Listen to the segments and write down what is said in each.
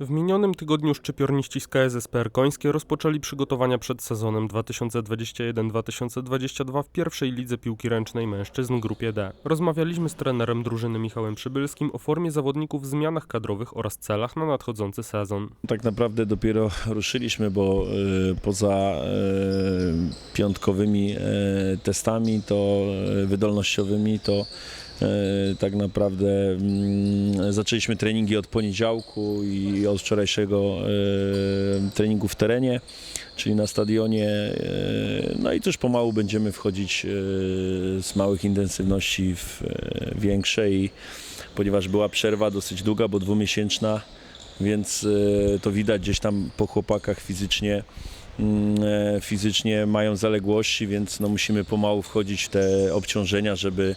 W minionym tygodniu szczypiorniści z KSSPR Końskie rozpoczęli przygotowania przed sezonem 2021-2022 w pierwszej lidze piłki ręcznej mężczyzn grupie D. Rozmawialiśmy z trenerem drużyny Michałem Przybylskim o formie zawodników, zmianach kadrowych oraz celach na nadchodzący sezon. Tak naprawdę dopiero ruszyliśmy, bo e, poza e, piątkowymi e, testami to wydolnościowymi to tak naprawdę mm, zaczęliśmy treningi od poniedziałku i od wczorajszego e, treningu w terenie, czyli na stadionie. e, No i też pomału będziemy wchodzić e, z małych intensywności w e, większe i ponieważ była przerwa dosyć długa, bo dwumiesięczna, więc e, to widać gdzieś tam po chłopakach fizycznie. mm, e, Fizycznie mają zaległości, więc no musimy pomału wchodzić w te obciążenia, żeby,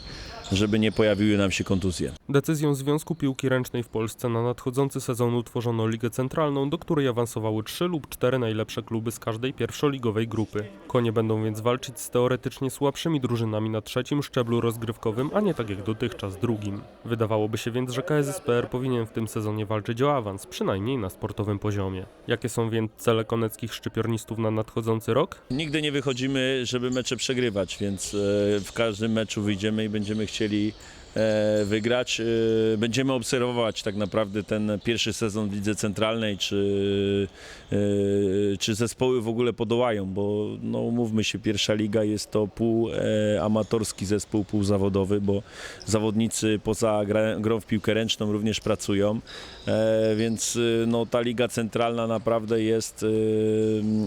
żeby nie pojawiły nam się kontuzje. Decyzją Związku Piłki Ręcznej w Polsce na nadchodzący sezon utworzono Ligę Centralną, do której awansowały trzy lub cztery najlepsze kluby z każdej pierwszoligowej grupy. Konie będą więc walczyć z teoretycznie słabszymi drużynami na trzecim szczeblu rozgrywkowym, a nie tak jak dotychczas drugim. Wydawałoby się więc, że KSSPR powinien w tym sezonie walczyć o awans, przynajmniej na sportowym poziomie. Jakie są więc cele koneckich szczypiornistów na nadchodzący rok? Nigdy nie wychodzimy, żeby mecze przegrywać, więc e, w każdym meczu wyjdziemy i będziemy chcieli czyli wygrać. E, Będziemy obserwować tak naprawdę ten pierwszy sezon w Lidze Centralnej, czy, e, czy zespoły w ogóle podołają, bo no, umówmy się, pierwsza liga jest to pół e, amatorski zespół, pół zawodowy, bo zawodnicy poza grą w piłkę ręczną również pracują, e, więc e, no, ta liga centralna naprawdę jest,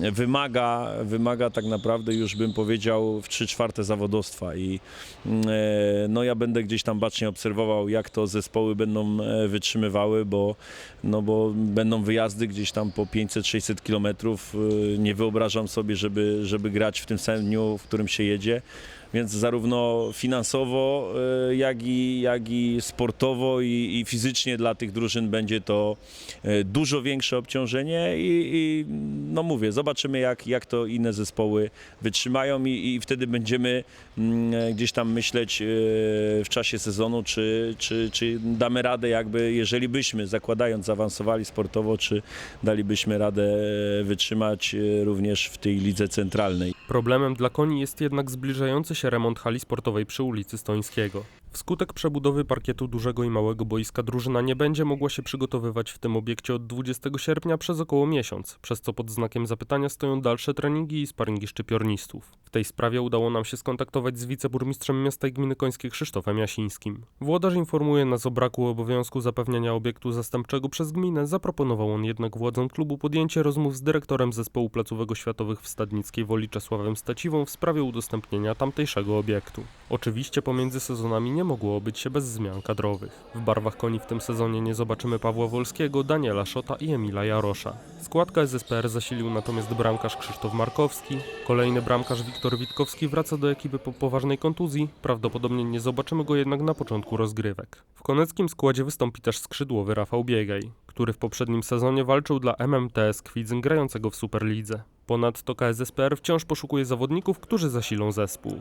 e, wymaga, wymaga tak naprawdę już bym powiedział w 3 czwarte zawodowstwa i e, no, ja będę gdzieś tam bacznie obserwował jak to zespoły będą e, wytrzymywały, bo, no, bo będą wyjazdy gdzieś tam po 500-600 kilometrów, e, nie wyobrażam sobie, żeby, żeby grać w tym samym dniu, w którym się jedzie. Więc zarówno finansowo, e, jak i, jak i sportowo i, i fizycznie dla tych drużyn będzie to e, dużo większe obciążenie i, i no mówię, zobaczymy jak, jak to inne zespoły wytrzymają i, i wtedy będziemy mm, e, gdzieś tam myśleć w czasie sezonu, czy, czy, czy damy radę jakby, jeżeli byśmy zakładając zaawansowali sportowo, czy dalibyśmy radę wytrzymać również w tej lidze centralnej. Problemem dla koni jest jednak zbliżający się remont hali sportowej przy ulicy Stońskiego. Wskutek przebudowy parkietu dużego i małego boiska drużyna nie będzie mogła się przygotowywać w tym obiekcie od 20 sierpnia przez około miesiąc, przez co pod znakiem zapytania stoją dalsze treningi i sparingi szczypiornistów. W tej sprawie udało nam się skontaktować z wiceburmistrzem miasta i gminy końskiej Krzysztofem Jasińskim. Włodarz informuje nas o braku obowiązku zapewniania obiektu zastępczego przez gminę, zaproponował on jednak władzom klubu podjęcie rozmów z dyrektorem zespołu placówek oświatowych w Stadnickiej Woli Czesławem Staciwą w sprawie udostępnienia obiektu. Oczywiście pomiędzy sezonami nie mogło obyć się bez zmian kadrowych. W barwach koni w tym sezonie nie zobaczymy Pawła Wolskiego, Daniela Szota i Emila Jarosza. Składka SSPR zasilił natomiast bramkarz Krzysztof Markowski. Kolejny bramkarz Wiktor Witkowski wraca do ekipy po poważnej kontuzji. Prawdopodobnie nie zobaczymy go jednak na początku rozgrywek. W koneckim składzie wystąpi też skrzydłowy Rafał Biegaj, który w poprzednim sezonie walczył dla MMTS Kwidzyn grającego w Superlidze. Ponadto KSSPR wciąż poszukuje zawodników, którzy zasilą zespół.